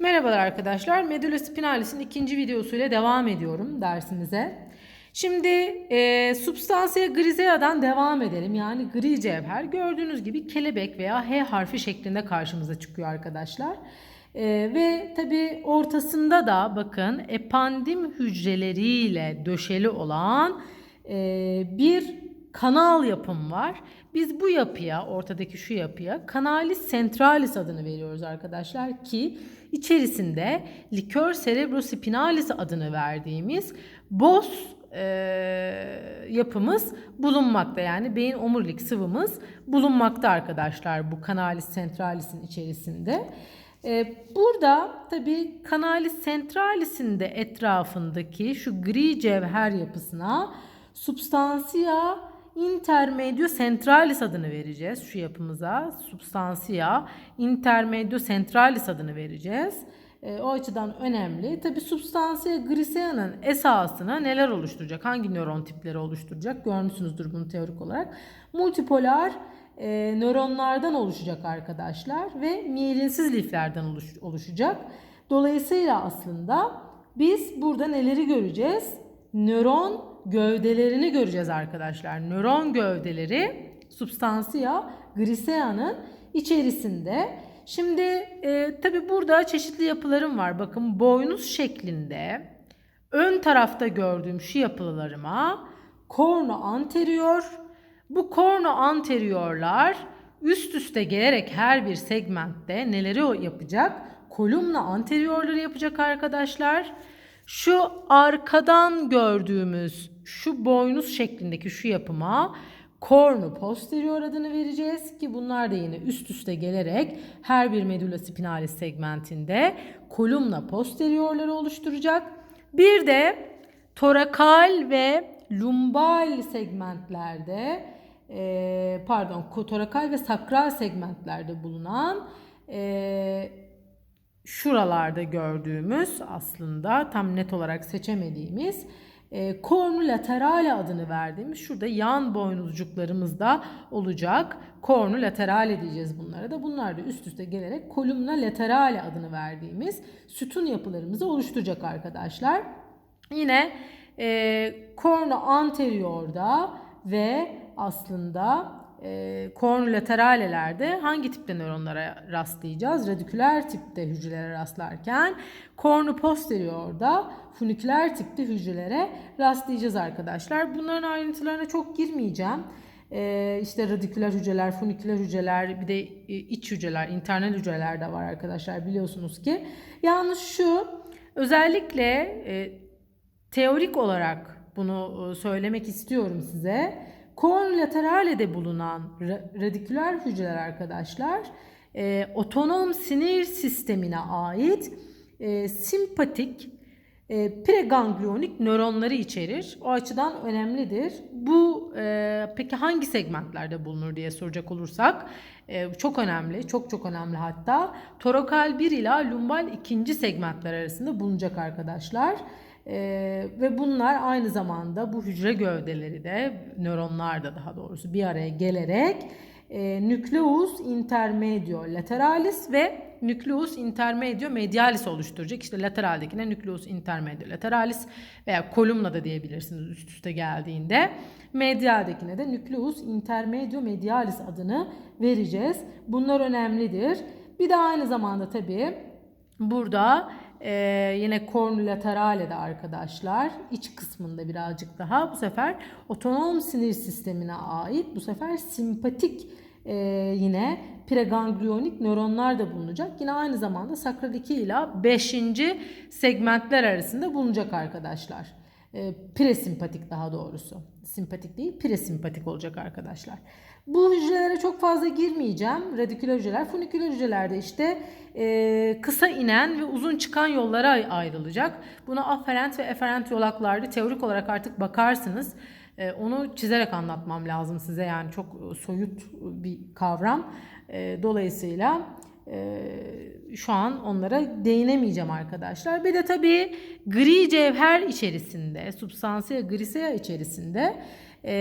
Merhabalar arkadaşlar. Medulla spinalis'in ikinci videosuyla devam ediyorum dersimize. Şimdi e, substansiya grisea'dan devam edelim. Yani gri cevher gördüğünüz gibi kelebek veya H harfi şeklinde karşımıza çıkıyor arkadaşlar. E, ve tabi ortasında da bakın epandim hücreleriyle döşeli olan e, bir kanal yapım var. Biz bu yapıya, ortadaki şu yapıya kanalis centralis adını veriyoruz arkadaşlar ki içerisinde likör cerebrospinalis adını verdiğimiz boz e, yapımız bulunmakta. Yani beyin omurilik sıvımız bulunmakta arkadaşlar bu kanalis centralis'in içerisinde. E, burada tabi kanalis centralis'in de etrafındaki şu gri cevher yapısına substansia intermedio centralis adını vereceğiz şu yapımıza. Substansia intermedio centralis adını vereceğiz. E, o açıdan önemli. Tabi substansia grisea'nın esasını neler oluşturacak? Hangi nöron tipleri oluşturacak? Görmüşsünüzdür bunu teorik olarak. Multipolar e, nöronlardan oluşacak arkadaşlar ve miyelinsiz liflerden oluş, oluşacak. Dolayısıyla aslında biz burada neleri göreceğiz? Nöron gövdelerini göreceğiz arkadaşlar. Nöron gövdeleri substansiya grisea'nın içerisinde. Şimdi e, tabi burada çeşitli yapılarım var. Bakın boynuz şeklinde ön tarafta gördüğüm şu yapılarıma korno anterior. Bu korno anteriorlar üst üste gelerek her bir segmentte neleri yapacak? Kolumna anteriorları yapacak arkadaşlar. Şu arkadan gördüğümüz şu boynuz şeklindeki şu yapıma kornu posterior adını vereceğiz ki bunlar da yine üst üste gelerek her bir medulla spinalis segmentinde kolumna posteriorları oluşturacak. Bir de torakal ve lumbal segmentlerde e, pardon torakal ve sakral segmentlerde bulunan e, şuralarda gördüğümüz aslında tam net olarak seçemediğimiz e, kornu adını verdiğimiz şurada yan boynuzcuklarımız da olacak. Kornu laterale diyeceğiz bunlara da. Bunlar da üst üste gelerek kolumna laterale adını verdiğimiz sütun yapılarımızı oluşturacak arkadaşlar. Yine e, kornu anteriorda ve aslında e, kornolateralelerde hangi tipte nöronlara rastlayacağız? Radiküler tipte hücrelere rastlarken kornu posteriorda funiküler tipte hücrelere rastlayacağız arkadaşlar. Bunların ayrıntılarına çok girmeyeceğim. Ee, işte radiküler hücreler, funiküler hücreler, bir de iç hücreler, internal hücreler de var arkadaşlar biliyorsunuz ki. Yalnız şu özellikle e, teorik olarak bunu söylemek istiyorum size. Korn lateralede bulunan radiküler hücreler arkadaşlar e, otonom sinir sistemine ait e, simpatik e, preganglionik nöronları içerir. O açıdan önemlidir. Bu e, peki hangi segmentlerde bulunur diye soracak olursak e, çok önemli, çok çok önemli hatta. Torakal 1 ila lumbal 2. segmentler arasında bulunacak arkadaşlar. Ee, ve bunlar aynı zamanda bu hücre gövdeleri de nöronlar da daha doğrusu bir araya gelerek e, nucleus intermedio lateralis ve nucleus intermedio medialis oluşturacak. İşte lateraldekine nucleus intermedio lateralis veya kolumna da diyebilirsiniz üst üste geldiğinde. Medialdekine de nucleus intermedio medialis adını vereceğiz. Bunlar önemlidir. Bir de aynı zamanda tabii burada ee, yine kornulaterale de arkadaşlar iç kısmında birazcık daha bu sefer otonom sinir sistemine ait bu sefer simpatik e, yine preganglionik nöronlar da bulunacak. Yine aynı zamanda sakral 2 ile 5. segmentler arasında bulunacak arkadaşlar. E, presempatik daha doğrusu. Simpatik değil, presempatik olacak arkadaşlar. Bu hücrelere çok fazla girmeyeceğim. Radiküler hücreler, funiküler hücrelerde işte e, kısa inen ve uzun çıkan yollara ayrılacak. Buna aferent ve eferent yolaklarda teorik olarak artık bakarsınız. E, onu çizerek anlatmam lazım size yani çok soyut bir kavram. E, dolayısıyla şu an onlara değinemeyeceğim arkadaşlar. Bir de tabii gri cevher içerisinde, substansiya grisea içerisinde e,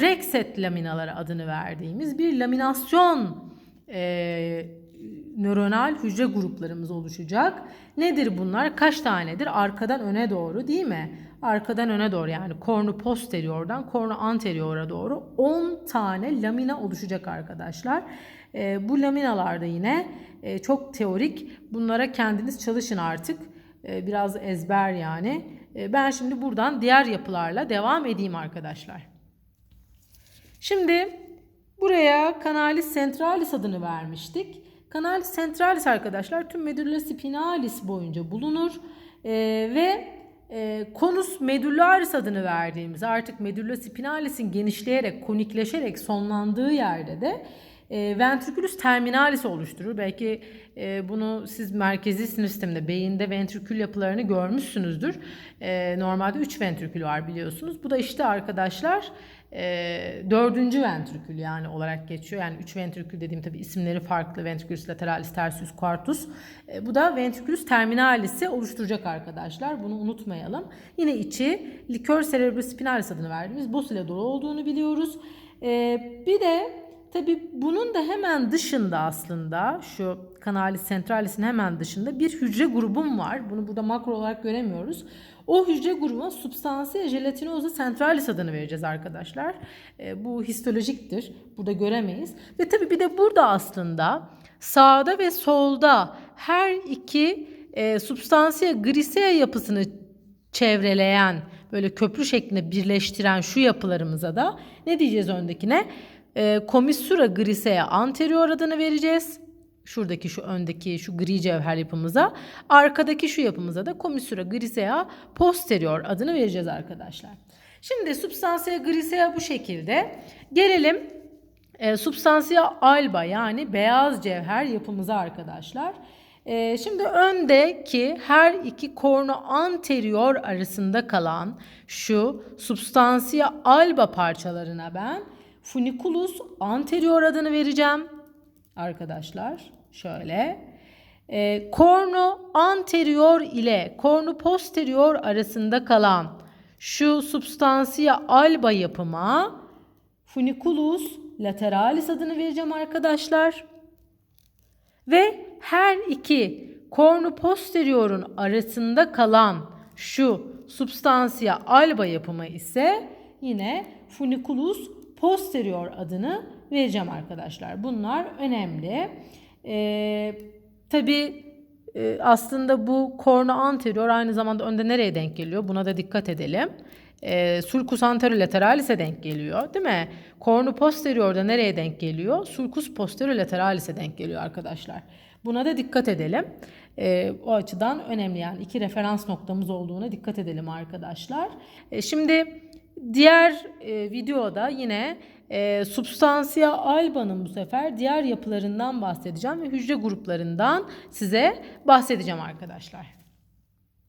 Rexet laminaları adını verdiğimiz bir laminasyon e, nöronal hücre gruplarımız oluşacak. Nedir bunlar? Kaç tanedir? Arkadan öne doğru değil mi? Arkadan öne doğru yani kornu posteriordan kornu anteriora doğru 10 tane lamina oluşacak arkadaşlar. E, bu laminalarda yine e, çok teorik. Bunlara kendiniz çalışın artık. E, biraz ezber yani. E, ben şimdi buradan diğer yapılarla devam edeyim arkadaşlar. Şimdi buraya Canalis centralis adını vermiştik. Canalis centralis arkadaşlar tüm medulla spinalis boyunca bulunur. E, ve e, konus medullaris adını verdiğimiz artık medulla spinalis'in genişleyerek, konikleşerek sonlandığı yerde de e, ventriculus terminalis oluşturur. Belki e, bunu siz merkezi sinir sisteminde, beyinde ventrikül yapılarını görmüşsünüzdür. E, normalde 3 ventrikül var biliyorsunuz. Bu da işte arkadaşlar e, dördüncü ventrikül yani olarak geçiyor. Yani 3 ventrikül dediğim tabi isimleri farklı. Ventriculus lateralis, tertius, quartus. E, bu da ventriculus terminalis'i oluşturacak arkadaşlar. Bunu unutmayalım. Yine içi likör cerebrospinalis adını verdiğimiz bos ile dolu olduğunu biliyoruz. E, bir de Tabi bunun da hemen dışında aslında şu kanalis centralis'in hemen dışında bir hücre grubum var. Bunu burada makro olarak göremiyoruz. O hücre grubuna substansia gelatinosa centralis adını vereceğiz arkadaşlar. E, bu histolojiktir. Burada göremeyiz. Ve tabi bir de burada aslında sağda ve solda her iki e, substansia grisea yapısını çevreleyen böyle köprü şeklinde birleştiren şu yapılarımıza da ne diyeceğiz öndekine? e, komissura grisea anterior adını vereceğiz. Şuradaki şu öndeki şu gri cevher yapımıza. Arkadaki şu yapımıza da komissura grisea posterior adını vereceğiz arkadaşlar. Şimdi substansia grisea bu şekilde. Gelelim e, substansia alba yani beyaz cevher yapımıza arkadaşlar. E, şimdi öndeki her iki kornu anterior arasında kalan şu substansia alba parçalarına ben Funiculus anterior adını vereceğim. Arkadaşlar şöyle. E, kornu anterior ile kornu posterior arasında kalan şu substansia alba yapıma Funiculus lateralis adını vereceğim arkadaşlar. Ve her iki kornu posteriorun arasında kalan şu substansia alba yapımı ise yine Funiculus posterior adını vereceğim arkadaşlar. Bunlar önemli. Ee, Tabi e, aslında bu korna anterior aynı zamanda önde nereye denk geliyor? Buna da dikkat edelim. E, sulcus anterolateralis'e denk geliyor değil mi? Kornu posteriorda nereye denk geliyor? Sulcus posterolateralis'e denk geliyor arkadaşlar. Buna da dikkat edelim. E, o açıdan önemli yani iki referans noktamız olduğuna dikkat edelim arkadaşlar. E, şimdi Diğer e, videoda yine e, substansia alba'nın bu sefer diğer yapılarından bahsedeceğim ve hücre gruplarından size bahsedeceğim arkadaşlar.